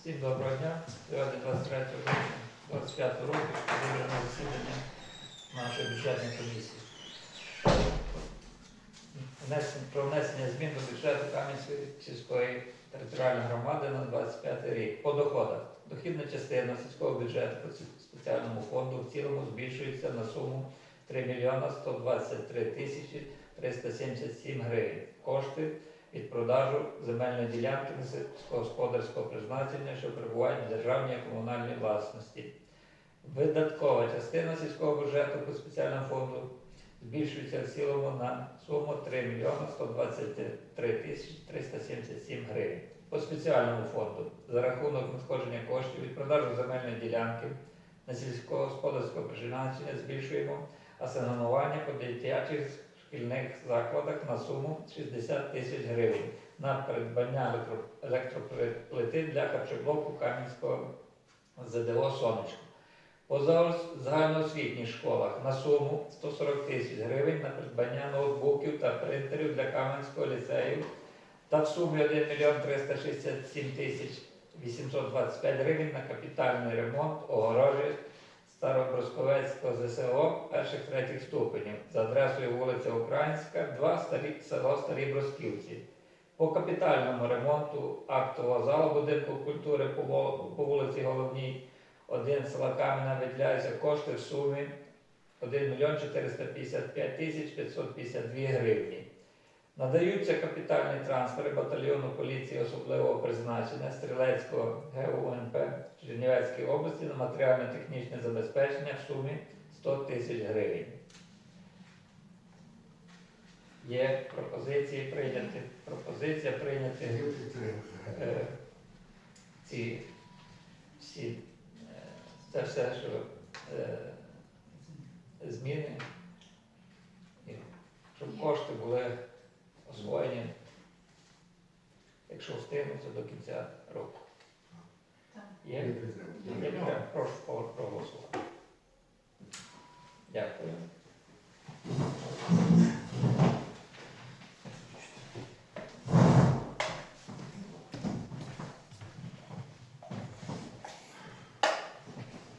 Всім доброго дня. Сьогодні 23 грудня 25 року продовжуємо засідання нашої бюджетної комісії. Про внесення змін до бюджету Кам'янської сільської територіальної громади на 25 рік. По доходах. Дохідна частина сільського бюджету по спеціальному фонду в цілому збільшується на суму 3 мільйона 123 тисячі 377 гривень. Кошти від продажу земельної ділянки сільськогосподарського призначення, що перебувають в державній і комунальній власності. Видаткова частина сільського бюджету по спеціальному фонду збільшується в цілому на суму 3 мільйони 123 тисячі 377 гривень. По спеціальному фонду за рахунок надходження коштів від продажу земельної ділянки на сільськогосподарського призначення збільшуємо асигнування по дитячих шкільних закладах на суму 60 тисяч гривень на придбання електро- електроплити для харчоблоку Кам'янського ЗДО Сонечко. По загальноосвітніх школах на суму 140 тисяч гривень на придбання ноутбуків та принтерів для Кам'янського ліцею та в сумі 1 мільйон 367 тисяч 825 гривень на капітальний ремонт огорожі Старобросковецького ЗСО перших третіх ступенів за адресою вулиця Українська, 2 старі, село Старі Бросківці. По капітальному ремонту актового залу будинку культури по, вулиці Головній, 1 села Кам'яна виділяються кошти в сумі 1 мільйон 455 тисяч 552 гривні. Надаються капітальні трансфери батальйону поліції особливого призначення Стрілецького ГУНП Чернівецької області на матеріально-технічне забезпечення в сумі 100 тисяч гривень. Є пропозиції прийняти. Пропозиція прийняти е, ці всі е, це все, що е, зміни, і щоб кошти були освоєні, якщо встигнуться до кінця року. Так. Є? Є? Прошу проголосувати.